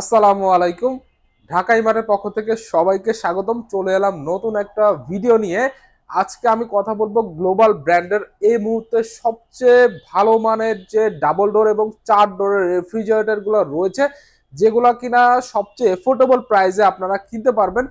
আসসালামু আলাইকুম। ঢাকা ইমারের পক্ষ থেকে সবাইকে স্বাগতম। চলে এলাম নতুন একটা ভিডিও নিয়ে। আজকে আমি কথা বলব গ্লোবাল ব্র্যান্ডের এই মুহূর্তে সবচেয়ে ভালো মানের যে ডাবল ডোর এবং চার ডোরের রেফ্রিজারেটরগুলো রয়েছে, যেগুলা কিনা সবচেয়ে এফোর্ডেবল প্রাইসে আপনারা কিনতে পারবেন,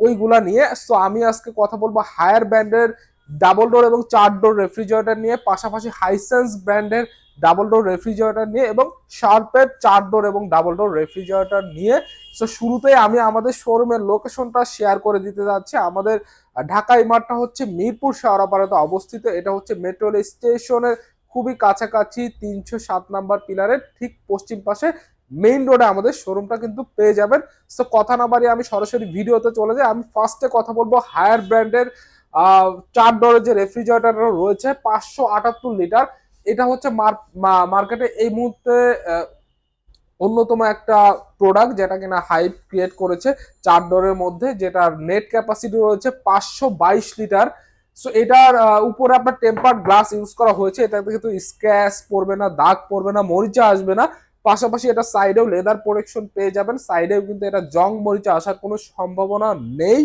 ওইগুলা নিয়ে। সো আমি আজকে কথা বলব হায়ার ব্র্যান্ডের ডাবল ডোর এবং চার ডোর রেফ্রিজারেটর নিয়ে, পাশাপাশি হাইসেন্স ব্র্যান্ডের ডাবল ডোর রেফ্রিজারেটর নিয়ে এবং শার্পের চার ডোর এবং ডাবল ডোর রেফ্রিজারেটর নিয়ে। সো শুরুতেই আমি আমাদের শোরুমের লোকেশনটা শেয়ার করে দিতে যাচ্ছি। আমাদের ঢাকা ইমারটা হচ্ছে মিরপুর শাহরাপাড়াতে অবস্থিত। এটা হচ্ছে মেট্রো স্টেশনের খুবই কাছাকাছি, তিনশো সাত নাম্বার পিলারের ঠিক পশ্চিম পাশে মেইন রোডে আমাদের শোরুমটা কিন্তু পেয়ে যাবেন। সো কথা না বাড়িয়ে আমি সরাসরি ভিডিওতে চলে যাই। আমি ফার্স্টে কথা বলব হায়ার ব্র্যান্ডের চার ডোরের যে রেফ্রিজারেটর রয়েছে, পাঁচশো আটাত্তর লিটার। এটা হচ্ছে মার্কেটে এই মুহূর্তে অন্যতম একটা প্রোডাক্ট যেটা কিনা হাইপ ক্রিয়েট করেছে চার ডোরের মধ্যে, যেটার নেট ক্যাপাসিটি রয়েছে পাঁচশো বাইশ লিটার। সো এটার উপরে আপনার টেম্পার্ড গ্লাস ইউজ করা হয়েছে। এটাতে কিন্তু স্ক্র্যাচ পড়বে না, দাগ পড়বে না, মরিচা আসবে না। পাশাপাশি এটা সাইডেও লেদার প্রোটেকশন পেয়ে যাবেন। সাইডেও কিন্তু এটা জং মরিচা আসার কোনো সম্ভাবনা নেই।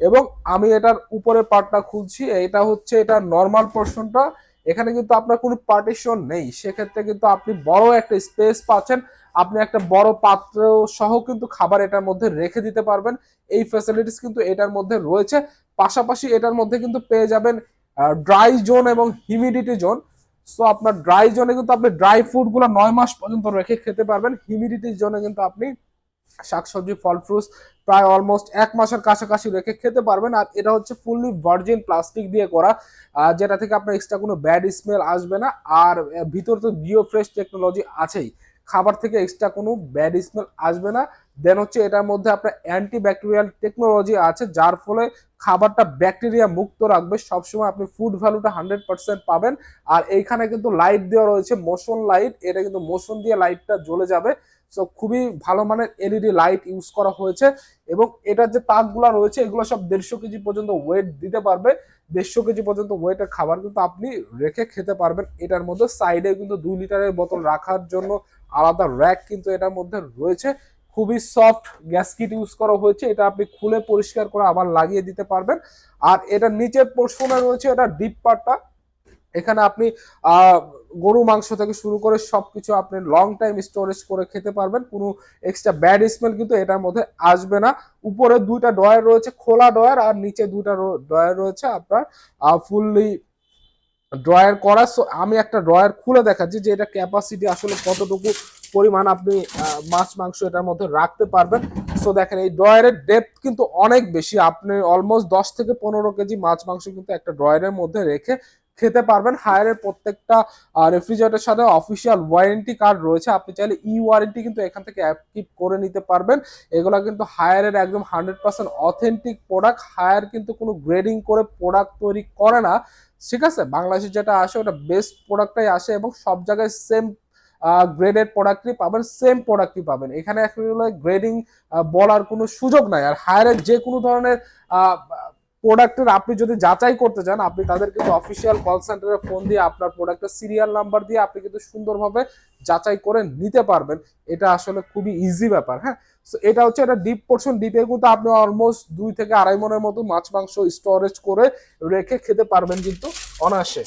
এবং আমি এটার উপরের পার্টটা খুলছি, এটা হচ্ছে এটা নর্মাল পোর্শনটা এখানে কিন্তু আপনার কোনো পার্টিশন নেই, সেক্ষেত্রে কিন্তু আপনি বড় একটা স্পেস পাচ্ছেন। আপনি একটা বড় পাত্র সহ কিন্তু খাবার এটার মধ্যে রেখে দিতে পারবেন। এই ফ্যাসিলিটিস কিন্তু এটার মধ্যে রয়েছে। পাশাপাশি এটার মধ্যে কিন্তু পেয়ে যাবেন ড্রাই জোন এবং হিউমিডিটি জোন সো আপনার ড্রাই জোনে কিন্তু আপনি ড্রাই ফুডগুলো নয় মাস পর্যন্ত রেখে খেতে পারবেন। হিউমিডিটি জোনে কিন্তু আপনি শাকসবজি, ফল ফ্রুটস প্রায় অলমোস্ট এক মাসের কাছাকাছি রেখে খেতে পারবেন। আর এটা হচ্ছে ফুললি ভার্জিন প্লাস্টিক দিয়ে করা যেটা থেকে আপনার এক্সট্রা কোনো ব্যাড স্মেল আসবে না। আর ভিতর তো জিও ফ্রেশ টেকনোলজি আছেই। খাবার থেকে এক্সট্রা কোনো ব্যাড স্মেল আসবে না। দেন হচ্ছে এটার মধ্যে আপনার অ্যান্টি ব্যাকটেরিয়াল টেকনোলজি আছে, যার ফলে খাবারটা ব্যাকটেরিয়া মুক্ত রাখবে। সবসময় আপনি ফুড ভ্যালুটা হান্ড্রেড পার্সেন্ট পাবেন। আর এইখানে কিন্তু লাইট দেওয়া রয়েছে মোশন লাইট এটা কিন্তু মোশন দিয়ে লাইটটা জ্বলে যাবে। সো খুবই ভালো মানের এলইডি লাইট ইউজ করা হয়েছে এবং এটার যে তাকগুলো রয়েছে, এগুলো সব দেড়শো কেজি পর্যন্ত ওয়েট দিতে পারবে। দেড়শো কেজি পর্যন্ত ওয়েটের খাবার কিন্তু আপনি রেখে খেতে পারবেন। এটার মধ্যে সাইডে কিন্তু দুই লিটারের বোতল রাখার জন্য আলাদা র্যাক কিন্তু এটার মধ্যে রয়েছে। খুবই সফট গ্যাসকিট ইউজ করা হয়েছে। এটা আপনি খুলে পরিষ্কার করে আবার লাগিয়ে দিতে পারবেন। আর এটা নিচের পোর্শনে রয়েছে এটা ডিপ পার্টটা এখানে আপনি গরু, মাংস থেকে শুরু করে সব কিছু আপনি লং টাইম স্টোরেজ করে খেতে পারবেন। কোনো এক্সট্রা ব্যাড স্মেল কিন্তু এটার মধ্যে আসবে না। উপরে দুইটা ডয়ার রয়েছে, খোলা ডয়ার আর নিচে দুইটা ডয়ার রয়েছে আপনার ফুললি ড্রয়ার করা। সো আমি একটা ড্রয়ার খুলে দেখাচ্ছি যে এটা ক্যাপাসিটি আসলে কতটুকু পরিমাণ আপনি মাছ, মাংস এটার মধ্যে রাখতে পারবেন। সো দেখেন এই ড্রয়ারের ডেপথ কিন্তু অনেক বেশি। আপনি অলমোস্ট দশ থেকে পনেরো কেজি মাছ, মাংস কিন্তু একটা ড্রয়ারের মধ্যে রেখে খেতে পারবেন। হায়ারের প্রত্যেকটা রেফ্রিজারেটের সাথে অফিসিয়াল ওয়ারেন্টি কার্ড রয়েছে। আপনি চাইলে ই ওয়ারেন্টি কিন্তু এখান থেকে অ্যাক্টিভ করে নিতে পারবেন। এগুলো কিন্তু হায়ারের একদম hundred percent authentic product Haier কিন্তু কোনো গ্রেডিং করে প্রোডাক্ট তৈরি করে না। ঠিক আছে? বাংলাদেশে যেটা আসে, ওটা বেস্ট প্রোডাক্টটাই আসে এবং সব জায়গায় সেম গ্রেডেড প্রোডাক্টই পাবেন সেম প্রোডাক্টই পাবেন। এখানে আসলে গ্রেডিং বলার কোনো সুযোগ নাই। আর হায়ারের যে কোনো ধরনের প্রোডাক্টের আপনি যদি যাচাই করতে চান, আপনি তাদের কিন্তু অফিসিয়াল কল সেন্টারে ফোন দিয়ে আপনার প্রোডাক্টের সিরিয়াল নাম্বার দিয়ে আপনি কিন্তু সুন্দরভাবে যাচাই করে নিতে পারবেন। এটা আসলে খুবই ইজি ব্যাপার হ্যাঁ? সো এটা হচ্ছে এটা ডিপ পোর্শন ডিপে কিন্তু আপনি অলমোস্ট দুই থেকে আড়াই মনের মতো মাছ মাংস স্টোরেজ করে রেখে খেতে পারবেন কিন্তু অনায়াসে।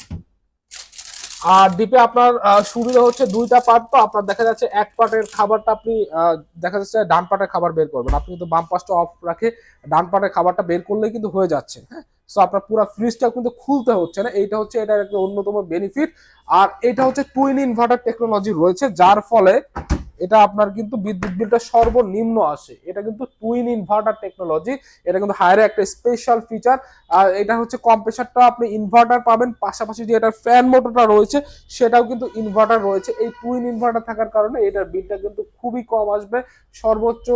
আর দ্বীপে আপনার সুবিধা হচ্ছে দুইটা পার্ট তো, আপনার দেখা যাচ্ছে এক পার্টের খাবারটা আপনি দেখা যাচ্ছে ডান পার্টের খাবার বের করবেন। আপনি কিন্তু বাম পাশটা অফ রাখে, ডান পার্টের খাবারটা বের করলেই কিন্তু হয়ে যাচ্ছে হ্যাঁ? সো আপনার পুরো ফ্রিজটা কিন্তু খুলতে হচ্ছে না, এইটা হচ্ছে এটার একটা অন্যতম বেনিফিট আর এটা হচ্ছে টুইন ইনভার্টার টেকনোলজি রয়েছে, যার ফলে এটা আপনার কিন্তু বিদ্যুৎ বিলটা সর্বনিম্ন আসে। এটা কিন্তু টুইন ইনভার্টার টেকনোলজি এটা কিন্তু হায়ারে একটা স্পেশাল ফিচার আর এটা হচ্ছে কম্প্রেসারটা আপনি ইনভার্টার পাবেন, পাশাপাশি যে এটার ফ্যান মোটরটা রয়েছে, সেটাও কিন্তু ইনভার্টার রয়েছে। এই টুইন ইনভার্টার থাকার কারণে এটার বিলটা কিন্তু খুবই কম আসবে, সর্বোচ্চ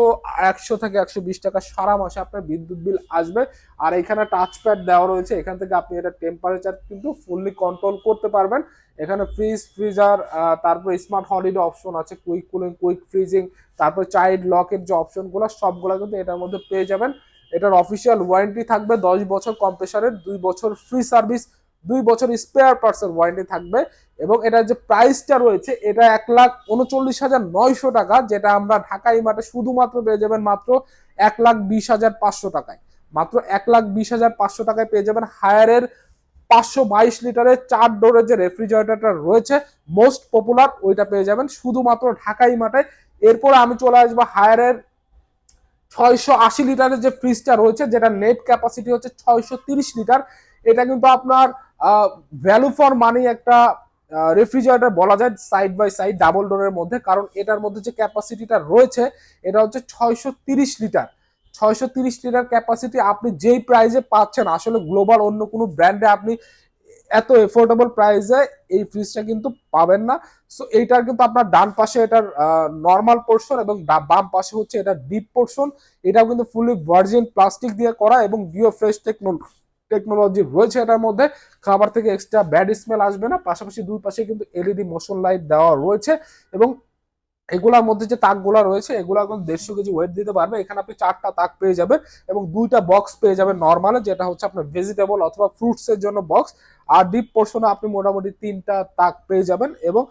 একশো থেকে একশো বিশ টাকা সারা মাসে আপনার বিদ্যুৎ বিল আসবে। আর এখানে টাচ প্যাড দেওয়া রয়েছে, এখান থেকে আপনি এটা টেম্পারেচার কিন্তু ফুললি কন্ট্রোল করতে পারবেন। এখানে ফ্রিজ ফ্রিজার তারপর স্মার্ট হলিডে অপশন আছে কুইক কুলিং কুইক ফ্রিজিং তারপর চাইল্ড লকের যে অপশনগুলো সবগুলো কিন্তু এটার মধ্যে পেয়ে যাবেন। এটার অফিসিয়াল ওয়ারেন্টি থাকবে দশ বছর কম্প্রেসারের দুই বছর ফ্রি সার্ভিস দুই বছর স্পেয়ার পার্টসের ওয়ারেন্টি থাকবে। এবং এটার যে প্রাইসটা রয়েছে, এটা এক লাখ উনচল্লিশ হাজার নয়শো টাকা, যেটা আমরা ঢাকাই মাঠে শুধুমাত্র পেয়ে যাবেন মাত্র এক লাখ বিশ হাজার পাঁচশো টাকায়। মাত্র এক লাখ বিশ হাজার পাঁচশো টাকায় পেয়ে যাবেন হায়ারের পাঁচশো বাইশ লিটারের চার ডোরের যে রেফ্রিজারেটরটা রয়েছে মোস্ট পপুলার ওইটা পেয়ে যাবেন শুধুমাত্র ঢাকাই মাঠে। এরপর আমি চলে আসব হায়ারের ছয়শো আশি লিটারের যে ফ্রিজটা রয়েছে, যেটা নেট ক্যাপাসিটি হচ্ছে ছয়শো তিরিশ লিটার। এটা কিন্তু আপনার ভ্যালু ফর মানি একটা রেফ্রিজারেটর বলা যায় সাইড বাই সাইড ডাবল ডোরের মধ্যে। কারণ এটার মধ্যে যে ক্যাপাসিটিটা রয়েছে, এটা হচ্ছে ছয়শো তিরিশ লিটার। ছয়শো তিরিশ লিটার ক্যাপাসিটি আপনি যেই প্রাইজে পাচ্ছেন, আসলে গ্লোবাল অন্য কোনো ব্র্যান্ডে আপনি এত এফোর্ডেবল প্রাইসে এই ফ্রিজটা কিন্তু পাবেন না। সো এইটার কিন্তু আপনার ডান পাশে এটার নর্মাল পোর্শন এবং বাম পাশে হচ্ছে এটা ডিপ পোর্শন এটাও কিন্তু ফুলি ভার্জিন প্লাস্টিক দিয়ে করা এবং ডিও ফ্রেশ টেকনোলজি টেকনোলজি রয়েছে এটার মধ্যে। খাবার থেকে এক্সট্রা ব্যাড স্মেল আসবে না। পাশাপাশি দুই পাশে কিন্তু এলইডি মোশন লাইট দেওয়া রয়েছে এবং এগুলার মধ্যে যে তাকগুলা রয়েছে, এগুলা এখন দেড়শো কেজি ওয়েট দিতে পারবে। এখানে আপনি চারটা তাক পেয়ে যাবেন এবং দুইটা বক্স পেয়ে যাবেন নর্মাল যেটা হচ্ছে আপনার ভেজিটেবল অথবা ফ্রুটস এর জন্য বক্স আর ডিপ পোর্শনে আপনি মোটামুটি তিনটা তাক পেয়ে যাবেন এবং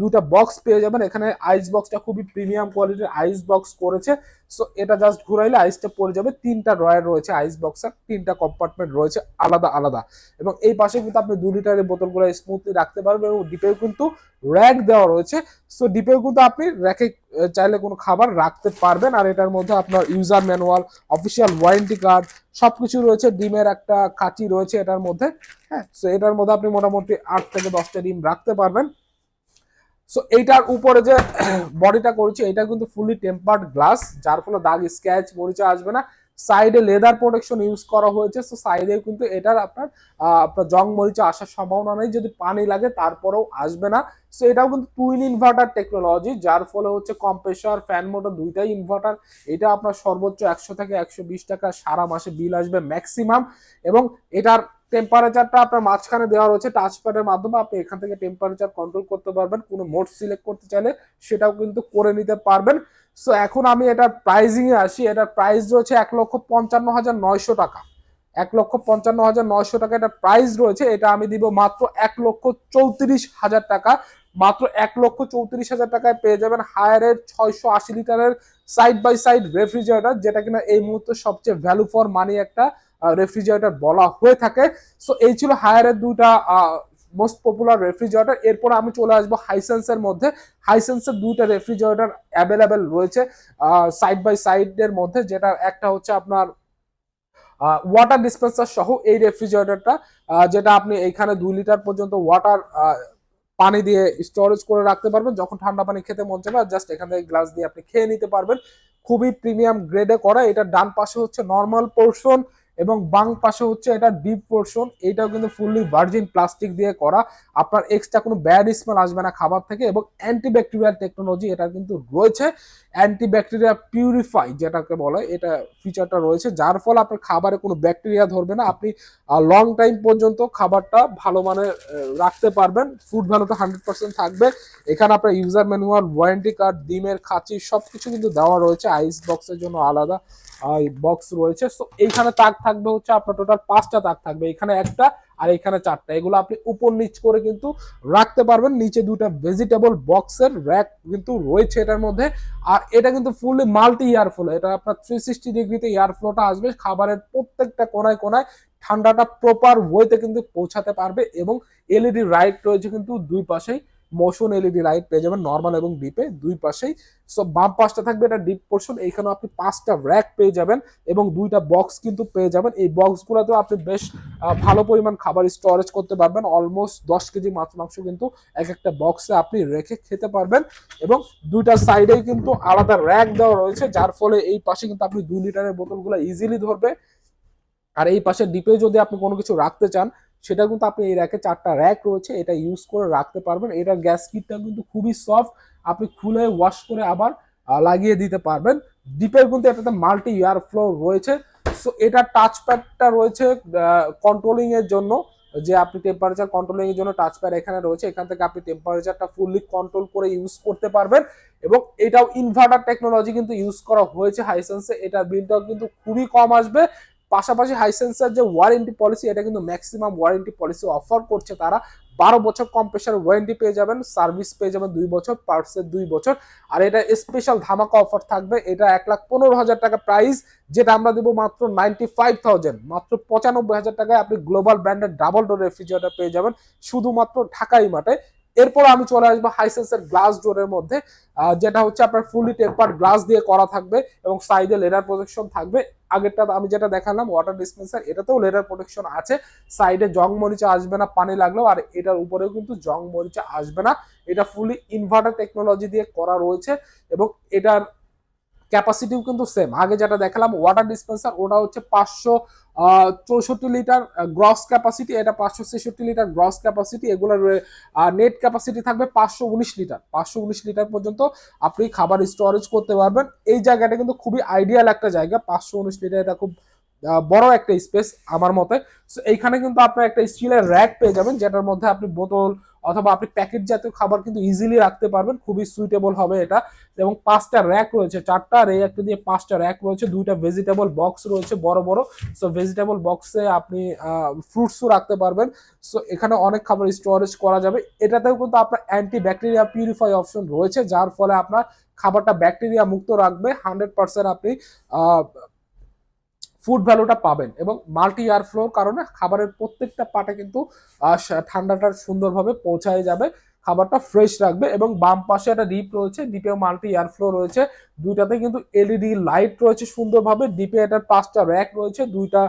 দুইটা বক্স পেয়ে যাবেন। এখানে আইস বক্সটা খুবই প্রিমিয়াম কোয়ালিটির আইস বক্স করেছে। সো এটা জাস্ট ঘুরাইলে আইসটা পড়ে যাবে। তিনটা ড্রয়ার রয়েছে আইস বক্সের তিনটা কম্পার্টমেন্ট রয়েছে আলাদা আলাদা। এবং এই পাশে কিন্তু আপনি দু লিটারের বোতলগুলো স্মুথলি রাখতে পারবেন এবং ডিপেও কিন্তু র্যাক দেওয়া রয়েছে। সো ডিপেও কিন্তু আপনি র্যাকে চাইলে কোনো খাবার রাখতে পারবেন। আর এটার মধ্যে আপনার user manual official warranty card সব কিছু রয়েছে। ডিমের একটা কাঁচি রয়েছে এটার মধ্যে। হ্যাঁ সো এটার মধ্যে আপনি মোটামুটি আট থেকে দশটা ডিম রাখতে পারবেন। সো এইটার উপরে যে বডিটা করেছে, এটা কিন্তু ফুলি টেম্পার্ড গ্লাস যার ফলে দাগ স্ক্যাচ মরিচা আসবে না। সাইডে লেদার প্রোটেকশন ইউজ করা হয়েছে সো সাইডে কিন্তু এটার আপনার আপনার জং মরিচা আসার সম্ভাবনা নেই। যদি পানি লাগে, তারপরেও আসবে না। সো এটাও কিন্তু টুইন ইনভার্টার টেকনোলজি যার ফলে হচ্ছে কম্প্রেসার ফ্যান মোটর দুইটাই ইনভার্টার এটা আপনার সর্বোচ্চ একশো থেকে একশো বিশ টাকা সারা মাসে বিল আসবে ম্যাক্সিমাম এবং এটার টেম্পারেচারটা আপনার মাঝখানে দেওয়া রয়েছে টাচ প্যাডের মাধ্যমে আপনি এখান থেকে টেম্পারেচার কন্ট্রোল করতে পারবেন। কোনো মোড সিলেক্ট করতে চাইলে সেটাও কিন্তু করে নিতে পারবেন। সো এখন আমি এটার প্রাইজিং এ আসি। এটার প্রাইস রয়েছে এক লক্ষ পঞ্চান্ন হাজার নয়শো টাকা। এক লক্ষ পঞ্চান্ন হাজার নয়শো টাকা এটা প্রাইস রয়েছে। এটা আমি দিব মাত্র এক লক্ষ চৌত্রিশ হাজার টাকা। মাত্র এক লক্ষ চৌত্রিশ হাজার টাকায় পেয়ে যাবেন হায়ারের ছয়শো আশি লিটারের সাইড বাই সাইড রেফ্রিজারেটর যেটা কিনা এই মুহূর্তে সবচেয়ে ভ্যালু ফর মানি একটা রেফ্রিজারেটর বলা হয়ে থাকে। সো এই ছিল হায়ারের দুটা মোস্ট পপুলার রেফ্রিজারেটর এরপর আমি চলে আসব হাইসেন্সের মধ্যে। হাইসেন্সের দুইটা রেফ্রিজারেটর অ্যাভেলেবেল রয়েছে সাইড বাই সাইডের মধ্যে, যেটা একটা হচ্ছে আপনার ওয়াটার ডিসপেন্সার সহ এই রেফ্রিজারেটরটা যেটা আপনি এইখানে দুই লিটার পর্যন্ত ওয়াটার পানি দিয়ে স্টোরেজ করে রাখতে পারবেন। যখন ঠান্ডা পানি খেতে মন চাবে জাস্ট এখান থেকে গ্লাস দিয়ে আপনি খেয়ে নিতে পারবেন। খুবই প্রিমিয়াম গ্রেডে করা। এটা ডান পাশে হচ্ছে নর্মাল পোর্শন এবং বাং পাশে হচ্ছে এটা ডিপ পোর্শন এটাও কিন্তু ফুললি ভার্জিন প্লাস্টিক দিয়ে করা। আপনার এক্সট্রা কোনো ব্যাড স্মেল আসবে না খাবার থেকে এবং অ্যান্টিব্যাকটেরিয়াল টেকনোলজি এটা কিন্তু রয়েছে। অ্যান্টিব্যাকটেরিয়া পিউরিফাই যেটাকে বলে, এটা ফিচারটা রয়েছে, যার ফলে আপনার খাবারে কোনো ব্যাকটেরিয়া ধরবে না। আপনি লং টাইম পর্যন্ত খাবারটা ভালো মানে রাখতে পারবেন। ফুড ভ্যালুটা হান্ড্রেড পার্সেন্ট থাকবে। এখানে আপনার ইউজার ম্যানুয়াল ওয়ারেন্টি কার্ড ডিমের খাঁচি সব কিছু কিন্তু দেওয়া রয়েছে। আইস বক্সের জন্য আলাদা বক্স রয়েছে। সো এইখানে তাক থাকবে হচ্ছে আপনার টোটাল পাঁচটা তাক থাকবে, এখানে একটা আর এখানে চারটা। এগুলো আপনি উপর নিচ করে কিন্তু রাখতে পারবেন, নিচে দুটা ভেজিটেবল বক্সের র্যাক কিন্তু রয়েছে এটার মধ্যে। আর এটা কিন্তু ফুললি মাল্টি ইয়ার ফ্লো এটা আপনার থ্রি সিক্সটি ডিগ্রিতে এয়ার ফ্লোটা আসবে, খাবারের প্রত্যেকটা কোনায় কোনায় ঠান্ডাটা প্রপার ওয়েতে কিন্তু পৌঁছাতে পারবে এবং এলইডি লাইট রয়েছে কিন্তু দুই পাশেই। মোশন এলইডি লাইট পেয়ে যাবেন নর্মাল এবং ডিপে দুই পাশেই সো বাম পাশটা থাকবে এটা ডিপ পোর্শন এইখানে আপনি পাঁচটা র্যাক পেয়ে যাবেন এবং দুইটা বক্স কিন্তু পেয়ে যাবেন। এই বক্সগুলোতেও আপনি বেশ ভালো পরিমাণ খাবার স্টোরেজ করতে পারবেন। অলমোস্ট দশ কেজি মাছ মাংস কিন্তু এক একটা বক্সে আপনি রেখে খেতে পারবেন এবং দুইটা সাইডেই কিন্তু আলাদা র্যাক দেওয়া রয়েছে, যার ফলে এই পাশে কিন্তু আপনি দুই লিটারের বোতলগুলো ইজিলি ধরবে। আর এই পাশে ডিপে যদি আপনি কোনো কিছু রাখতে চান সেটা কিন্তু আপনি এই র্যাকে চারটা র্যাক রয়েছে, এটা ইউজ করে রাখতে পারবেন। এটা গ্যাস কিটটা কিন্তু খুবই সফট আপনি খুলে ওয়াশ করে আবার লাগিয়ে দিতে পারবেন। ডিপের কিন্তু এটাতে মাল্টি এয়ার ফ্লো রয়েছে। সো এটা টাচ প্যাডটা রয়েছে কন্ট্রোলিং এর জন্য। যে আপনি টেম্পারেচার কন্ট্রোলিং এর জন্য টাচ প্যাড এখানে রয়েছে, এখান থেকে আপনি টেম্পারেচারটা ফুললি কন্ট্রোল করে ইউজ করতে পারবেন। এবং এটাও ইনভার্টার টেকনোলজি কিন্তু ইউজ করা হয়েছে হাইসেন্সে এটার বিলটাও কিন্তু খুবই কম আসবে। পাশাপাশি হাইসেন্সের যে ওয়ারেন্টি পলিসি এটা কিন্তু ম্যাক্সিমাম ওয়ারেন্টি পলিসি অফার করছে তারা। বারো বছর কম্প্রেসার ওয়ারেন্টি পেয়ে যাবেন সার্ভিস পেয়ে যাবেন দুই বছর পার্টসের দুই বছর। আর এটা স্পেশাল ধামাকা অফার থাকবে, এটা এক লাখ পনেরো হাজার টাকা প্রাইস যেটা আমরা দেবো মাত্র নাইনটি ফাইভ থাউজেন্ড মাত্র পঁচানব্বই হাজার টাকায় আপনি গ্লোবাল ব্র্যান্ডের ডাবল ডোর রেফ্রিজারেটর পেয়ে যাবেন, শুধুমাত্র ঢাকাই মাঠে। এরপর আমি চলে আসব হাইসেন্সের গ্লাস ডোরের মধ্যে যেটা হচ্ছে আপনার ফুলি টেম্পার গ্লাস দিয়ে করা থাকবে এবং সাইডে লেডার প্রোটেকশন থাকবে। আগেরটা আমি যেটা দেখালাম ওয়াটার ডিসপেন্সার এটাতেও লেডার প্রোটেকশন আছে। সাইডে জং মরিচা আসবে না, পানি লাগলেও, আর এটার উপরেও কিন্তু জং মরিচা আসবে না। এটা ফুলি ইনভার্টার টেকনোলজি দিয়ে করা রয়েছে এবং এটার ক্যাপাসিটিও কিন্তু সেম আগে যেটা দেখালাম ওয়াটার ডিসপেন্সার ওটা হচ্ছে পাঁচশো চৌষট্টি লিটার গ্রস ক্যাপাসিটি এটা পাঁচশো ছেষট্টি লিটার গ্রস ক্যাপাসিটি এগুলোর নেট ক্যাপাসিটি থাকবে পাঁচশো উনিশ লিটার। পাঁচশো উনিশ লিটার পর্যন্ত আপনি খাবার স্টোরেজ করতে পারবেন। এই জায়গাটা কিন্তু খুবই আইডিয়াল একটা জায়গা। পাঁচশো উনিশ লিটার এটা খুব বড় একটা স্পেস আমার মতে। সো এইখানে কিন্তু আপনার একটা স্টিলের র্যাক পেয়ে যাবেন, যেটার মধ্যে আপনি বোতল অথবা আপনি প্যাকেট জাতীয় খাবার কিন্তু ইজিলি রাখতে পারবেন, খুবই সুইটেবল হবে এটা। এবং পাঁচটা র্যাক রয়েছে, চারটা আর দিয়ে পাঁচটা র্যাক রয়েছে, দুইটা ভেজিটেবল বক্স রয়েছে বড় বড়। সো ভেজিটেবল বক্সে আপনি ফ্রুটসও রাখতে পারবেন। সো এখানে অনেক খাবার স্টোরেজ করা যাবে। এটাতেও কিন্তু আপনার অ্যান্টি ব্যাকটেরিয়া পিউরিফাই অপশন রয়েছে, যার ফলে আপনার খাবারটা ব্যাকটেরিয়া মুক্ত রাখবে। হান্ড্রেড পার্সেন্ট আপনি ফুড ভ্যালুটা পাবেন এবং মাল্টি এয়ার ফ্লোর কারণে খাবারের প্রত্যেকটা পাটে কিন্তু ঠান্ডাটা সুন্দরভাবে পৌঁছায় যাবে, খাবারটা ফ্রেশ রাখবে এবং বাম পাশে একটা ডিপ রয়েছে ডিপেও মাল্টি এয়ার ফ্লো রয়েছে, দুইটাতে কিন্তু এলইডি লাইট রয়েছে সুন্দরভাবে ডিপে এটার পাঁচটা র্যাক রয়েছে, দুইটা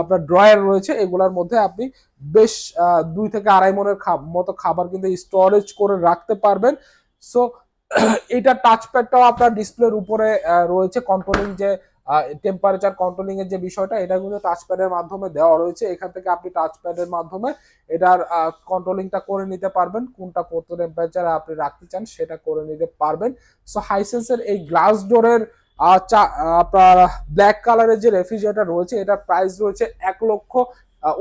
আপনার ড্রয়ার রয়েছে, এগুলোর মধ্যে আপনি বেশ দুই থেকে আড়াই মনের মতো খাবার কিন্তু স্টোরেজ করে রাখতে পারবেন। সো এটা টাচপ্যাডটাও আপনার ডিসপ্লের উপরে রয়েছে কন্ট্রোলিং যে টেম্পারেচার কন্ট্রোলিং এর যে বিষয়টা, এটা কিন্তু টাচপ্যাডের মাধ্যমে দেওয়া রয়েছে। এখান থেকে আপনি টাচপ্যাডের মাধ্যমে এটার কন্ট্রোলিংটা করে নিতে পারবেন। কোনটা কত টেম্পারেচারে আপনি রাখতে চান সেটা করে নিতে পারবেন। সো হাইসেন্সের এই গ্লাস ডোরের আপনার ব্ল্যাক কালারের যে রেফ্রিজারেটর রয়েছে, এটার প্রাইস রয়েছে এক লক্ষ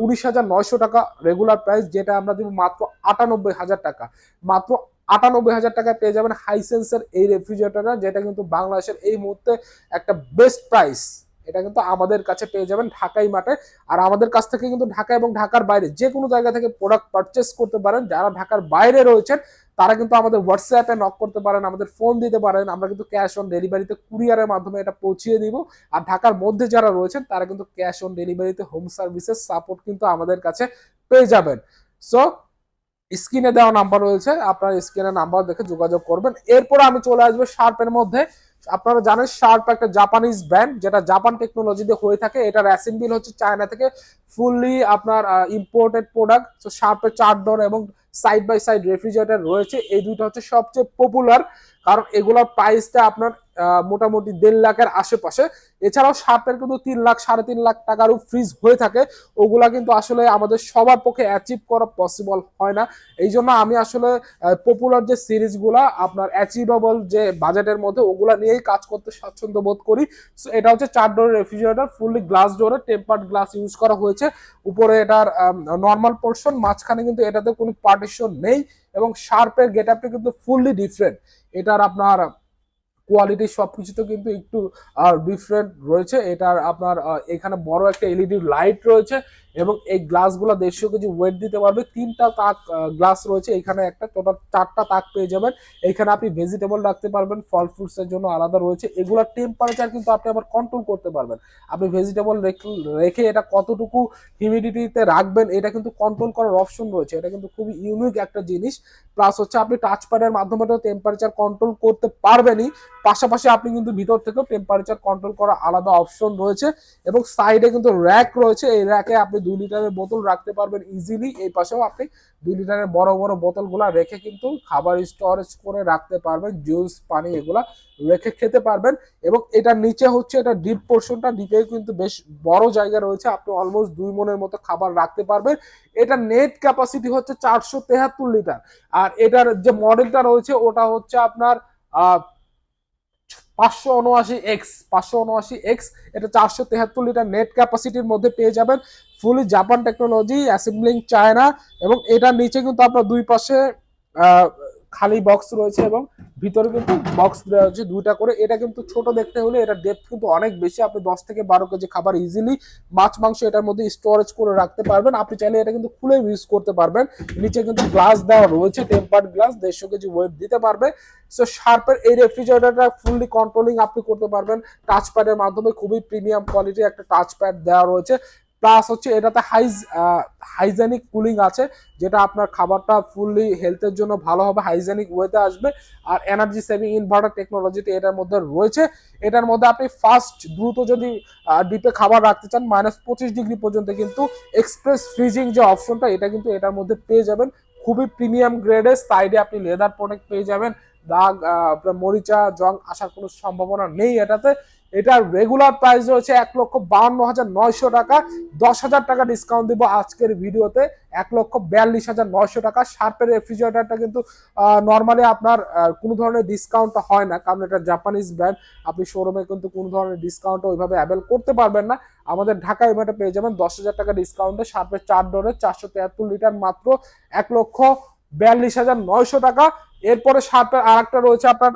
উনিশ হাজার নয়শো টাকা। রেগুলার প্রাইস যেটা আমরা দিব মাত্র আটানব্বই হাজার টাকা। মাত্র আটানব্বই হাজার টাকায় পেয়ে যাবেন হাইসেন্সের এই রেফ্রিজারেটরটা যেটা কিন্তু বাংলাদেশের এই মুহূর্তে একটা বেস্ট প্রাইস এটা কিন্তু আমাদের কাছে পেয়ে যাবেন ঢাকাই মাঠে। আর আমাদের কাছ থেকে কিন্তু ঢাকা এবং ঢাকার বাইরে যে কোনো জায়গা থেকে প্রোডাক্ট পারচেস করতে পারেন। যারা ঢাকার বাইরে রয়েছেন, তারা কিন্তু আমাদের হোয়াটসঅ্যাপে নক করতে পারেন, আমাদের ফোন দিতে পারেন। আমরা কিন্তু ক্যাশ অন ডেলিভারিতে কুরিয়ারের মাধ্যমে এটা পৌঁছিয়ে দিব। আর ঢাকার মধ্যে যারা রয়েছেন, তারা কিন্তু ক্যাশ অন ডেলিভারিতে হোম সার্ভিসের সাপোর্ট কিন্তু আমাদের কাছে পেয়ে যাবেন। সো স্ক্রিনে দেওয়া নাম্বার রয়েছে, আপনার স্ক্রিনে নাম্বার দেখে যোগাযোগ করবেন। এরপর আমি চলে আসব শার্পের মধ্যে। আপনারা জানেন শার্প একটা জাপানিজ ব্র্যান্ড যেটা জাপান টেকনোলজিতে হয়ে থাকে। এটার অ্যাসেম্বল হচ্ছে চায়না থেকে ফুললি আপনার ইম্পোর্টেড প্রোডাক্ট তো শার্পের চার ডোর এবং সাইড বাই সাইড রেফ্রিজারেটর রয়েছে। এই দুইটা হচ্ছে সবচেয়ে পপুলার কারণ এগুলোর প্রাইসটা আপনার মোটামুটি দেড় লাখের আশেপাশে। এছাড়াও শার্পের কিন্তু তিন লাখ, সাড়ে তিন লাখ টাকারও ফ্রিজ হয়ে থাকে। ওগুলা কিন্তু আসলে আমাদের সবার পক্ষে অ্যাচিভ করা পসিবল হয় না। এই জন্য আমি আসলে পপুলার যে সিরিজগুলা আপনার অ্যাচিভেবল যে বাজেটের মধ্যে, ওগুলা নিয়েই কাজ করতে স্বাচ্ছন্দ্য বোধ করি। সো এটা হচ্ছে চার ডোরের রেফ্রিজারেটর ফুললি গ্লাস ডোরের টেম্পার্ড গ্লাস ইউজ করা হয়েছে। উপরে এটার নর্মাল পোর্শন মাঝখানে কিন্তু এটাতে কোনো পার্টিশন নেই। এবং শার্পের গেট আপটা কিন্তু ফুললি ডিফারেন্ট এটার আপনার কোয়ালিটি সব সবকিছুতে কিন্তু একটু ডিফারেন্ট রয়েছে। এটার আপনার এখানে বড় একটা এলইডি লাইট রয়েছে। এবং এই গ্লাসগুলো দেড়শো কেজি ওয়েট দিতে পারবে। তিনটা তাক গ্লাস রয়েছে। এখানে একটা টোটাল চারটা তাক পেয়ে যাবেন। এখানে আপনি ভেজিটেবল রাখতে পারবেন, ফল ফ্রুটস এর জন্য আলাদা রয়েছে। এগুলোর টেম্পারেচার কিন্তু আপনি আবার কন্ট্রোল করতে পারবেন। আপনি ভেজিটেবল রেখে এটা কতটুকু হিউমিডিটিতে রাখবেন, এটা কিন্তু কন্ট্রোল করার অপশন রয়েছে। এটা কিন্তু খুবই ইউনিক একটা জিনিস। প্লাস হচ্ছে আপনি টাচ প্যাডের মাধ্যমে তো টেম্পারেচার কন্ট্রোল করতে পারবেনই। পাশাপাশি আপনি কিন্তু ভিতর থেকেও টেম্পারেচার কন্ট্রোল করার আলাদা অপশন রয়েছে। এবং সাইডে কিন্তু র্যাক রয়েছে। এই র্যাকে আপনি দুই লিটারের বোতল রাখতে পারবেন ইজিলি এই পাশেও আপনি দুই লিটারের বড় বড় বোতলগুলো রেখে কিন্তু খাবার স্টোরেজ করে রাখতে পারবেন জুস পানি এগুলা রেখে খেতে পারবেন। এবং এটার নিচে হচ্ছে এটা ডিপ পোর্শনটা ডিপে কিন্তু বেশ বড় জায়গা রয়েছে। আপনি অলমোস্ট দুই মনের মতো খাবার রাখতে পারবেন। এটা নেট ক্যাপাসিটি হচ্ছে চারশো তেহাত্তর লিটার। আর এটার যে মডেলটা রয়েছে, ওটা হচ্ছে আপনার, আহ পাঁচশো উনআশি এক্স, পাঁচশো উনআশি এক্স, এটা চারশো তেহাত্তর লিটার নেট ক্যাপাসিটির মধ্যে পেয়ে যাবেন। Fully Japan technology assembling China এবং এটার নিচে কিন্তু আপনার দুই পাশে খালি বক্স রয়েছে এবং ভিতরে কিন্তু বক্স দেওয়া হচ্ছে দুইটা করে। এটা কিন্তু ছোট দেখতে হলে এটা ডেপথ কিন্তু অনেক বেশি। আপনি দশ থেকে বারো কেজি খাবার ইজিলি মাছ, মাংস এটার মধ্যে স্টোরেজ করে রাখতে পারবেন। আপনি চাইলে এটা কিন্তু খুলে ইউজ করতে পারবেন। নিচে কিন্তু গ্লাস দেওয়া রয়েছে টেম্পার্ড গ্লাস দেড়শো কেজি ওয়েট দিতে পারবে। সো শার্পের এই রেফ্রিজারেটরটা ফুললি কন্ট্রোলিং আপনি করতে পারবেন। টাচ প্যাডের মাধ্যমে খুবই প্রিমিয়াম কোয়ালিটির একটা টাচ প্যাড দেওয়া রয়েছে। প্লাস হচ্ছে এটাতে হাইজ হাইজেনিক কুলিং আছে, যেটা আপনার খাবারটা ফুললি হেলথের জন্য ভালো হবে হাইজেনিক ওয়েতে আসবে। আর এনার্জি সেভিং ইনভার্টার টেকনোলজিটি এটার মধ্যে রয়েছে। এটার মধ্যে আপনি ফাস্ট দ্রুত যদি ডিপে খাবার রাখতে চান মাইনাস পঁচিশ ডিগ্রি পর্যন্ত কিন্তু এক্সপ্রেস ফ্রিজিং যে অপশনটা এটা কিন্তু এটার মধ্যে পেয়ে যাবেন। খুবই প্রিমিয়াম গ্রেডের সাইডে আপনি লেদার প্রোডাক্ট পেয়ে যাবেন। দাগ আপনার মরিচা, জং আসার কোনো সম্ভাবনা নেই এটাতে। এটার রেগুলার প্রাইস রয়েছে এক লক্ষ বাউন্ন হাজার নয়শো টাকা। দশ হাজার টাকা ডিসকাউন্ট দিব আজকের ভিডিওতে। এক লক্ষ বিয়াল্লিশ হাজার নয়শো টাকা। শার্পের রেফ্রিজারেটরটা কিন্তু নর্মালি আপনার কোনো ধরনের ডিসকাউন্ট হয় না। কারণ এটা জাপানিজ ব্র্যান্ড আপনি শোরুমে কিন্তু কোনো ধরনের ডিসকাউন্ট ওইভাবে অ্যাভেল করতে পারবেন না। আমাদের ঢাকা ইভেন্টে পেয়ে যাবেন দশ হাজার টাকা ডিসকাউন্টে শার্পের চার ডোরে চারশো তিয়াত্তর লিটার মাত্র। এক লক্ষ বিয়াল্লিশ হাজার নয়শো টাকা। এরপরে শার্পের আর একটা রয়েছে আপনার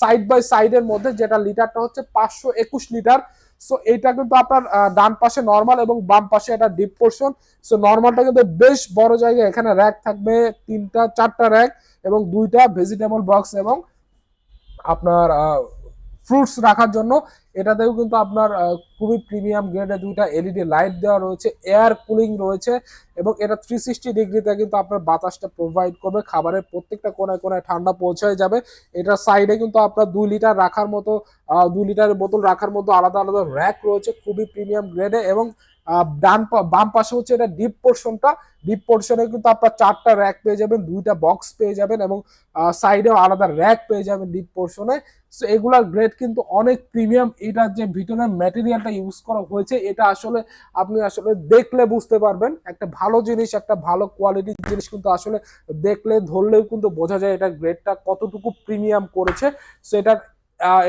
সাইড বাই সাইডের মধ্যে, যেটা লিটারটা হচ্ছে পাঁচশো একুশ লিটার। সো এটা কিন্তু আপনার ডান পাশে নর্মাল এবং বাম পাশে একটা ডিপ পোর্শন সো নর্মালটা কিন্তু বেশ বড় জায়গায়, এখানে র্যাক থাকবে, তিনটা, চারটা র্যাক এবং দুইটা ভেজিটেবল বক্স এবং আপনার ফ্রুটস রাখার জন্য। এটাতেও কিন্তু আপনার খুবই প্রিমিয়াম গ্রেডের দুইটা এলইডি লাইট দেওয়া রয়েছে এয়ার কুলিং রয়েছে এবং এটা থ্রি সিক্সটি ডিগ্রিতে কিন্তু আপনার বাতাসটা প্রোভাইড করবে। খাবারের প্রত্যেকটা কোনায় কোনায় ঠান্ডা পৌঁছায় যাবে। এটার সাইডে কিন্তু আপনার দুই লিটার রাখার মতো দুই লিটারের বোতল রাখার মতো আলাদা আলাদা র্যাক রয়েছে, খুবই প্রিমিয়াম গ্রেডে এবং ডান বাম পাশে হচ্ছে এটা ডিপ পোর্শনটা ডিপ পোর্শনে কিন্তু আপনার চারটা র্যাক পেয়ে যাবেন, দুইটা বক্স পেয়ে যাবেন এবং সাইডেও আলাদা র্যাক পেয়ে যাবেন ডিপ পোর্শনে সো এগুলার গ্রেড কিন্তু অনেক প্রিমিয়াম এটার যে ভিতরের ম্যাটেরিয়ালটা ইউজ করা হয়েছে, এটা আসলে আপনি আসলে দেখলে বুঝতে পারবেন। একটা ভালো জিনিস, একটা ভালো কোয়ালিটির জিনিস কিন্তু আসলে দেখলে, ধরলেও কিন্তু বোঝা যায় এটার গ্রেডটা কতটুকু প্রিমিয়াম করেছে। সো এটার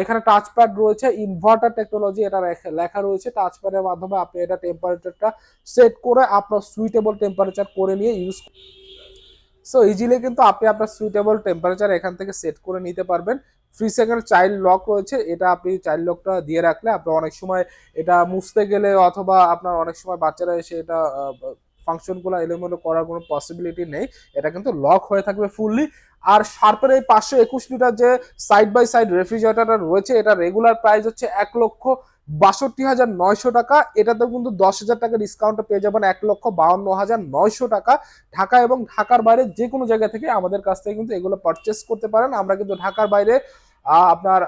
এখানে টাচপ্যাড রয়েছে ইনভার্টার টেকনোলজি এটা লেখা রয়েছে। টাচপ্যাডের মাধ্যমে আপনি এটা টেম্পারেচারটা সেট করে আপনার সুইটেবল টেম্পারেচার করে নিয়ে ইউজ সো ইজিলি কিন্তু আপনি আপনার সুইটেবল টেম্পারেচার এখান থেকে সেট করে নিতে পারবেন। ফ্রি সেকেন্ড চাইল্ড লক রয়েছে, এটা আপনি চাইল্ড লকটা দিয়ে রাখলে আপনি অনেক সময় এটা মুছতে গেলে অথবা আপনার অনেক সময় বাচ্চারা এসে এটা ফাংশনগুলো এলোমেলো করার কোনো পসিবিলিটি নেই। এটা কিন্তু লক হয়ে থাকবে ফুললি আর শার্পের এই পাঁচশো একুশ লিটার যে সাইড বাই সাইড রেফ্রিজারেটরটা রয়েছে, এটা রেগুলার প্রাইস হচ্ছে এক লক্ষ বাষট্টি হাজার নয়শো টাকা। এটাতে কিন্তু দশ হাজার টাকা ডিসকাউন্টে পেয়ে যাবেন এক লক্ষ বাউন্ন হাজার নয়শো টাকা। ঢাকা এবং ঢাকার বাইরে যে কোনো জায়গা থেকে আমাদের কাছ থেকে কিন্তু এগুলো পারচেস করতে পারেন। আমরা কিন্তু ঢাকার বাইরে আপনার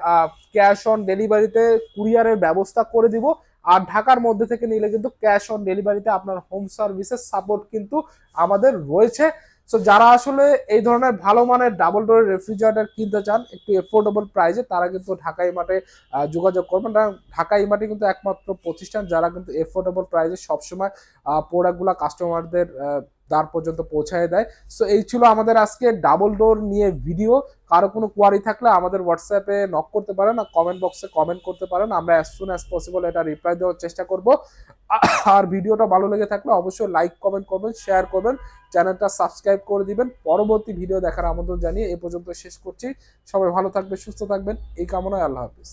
ক্যাশ অন ডেলিভারিতে কুরিয়ারের ব্যবস্থা করে দিব। আর ঢাকার মধ্যে থেকে নিলে কিন্তু ক্যাশ অন ডেলিভারিতে আপনার হোম সার্ভিসের সাপোর্ট কিন্তু আমাদের রয়েছে। সো যারা আসলে এই ধরনের ভালো মানের ডাবল ডোরের রেফ্রিজারেটর কিনতে চান, একটু এফোর্ডেবল প্রাইসে তারা কিন্তু ঢাকা ইমার্টে যোগাযোগ করবেন। ঢাকা ইমার্টে কিন্তু একমাত্র প্রতিষ্ঠান যারা কিন্তু এফোর্ডেবল প্রাইসে সবসময় প্রোডাক্টগুলো কাস্টমারদের দ্বার পর্যন্ত পৌঁছায় দেয়। সো এই ছিল আমাদের আজকে ডাবল ডোর নিয়ে ভিডিও কারও কোনো কোয়ারি থাকলে আমাদের হোয়াটসঅ্যাপে নক করতে পারেন আর কমেন্ট বক্সে কমেন্ট করতে পারেন। আমরা অ্যাজ সুন অ্যাজ পসিবল এটা রিপ্লাই দেওয়ার চেষ্টা করব। আর ভিডিওটা ভালো লেগে থাকলে অবশ্যই লাইক কমেন্ট করবেন শেয়ার করবেন। চ্যানেলটা সাবস্ক্রাইব করে দিবেন। পরবর্তী ভিডিও দেখার আমন্ত্রণ জানিয়ে এ পর্যন্ত শেষ করছি। সবাই ভালো থাকবে সুস্থ থাকবেন। এই কামনায় আল্লাহ হাফিজ।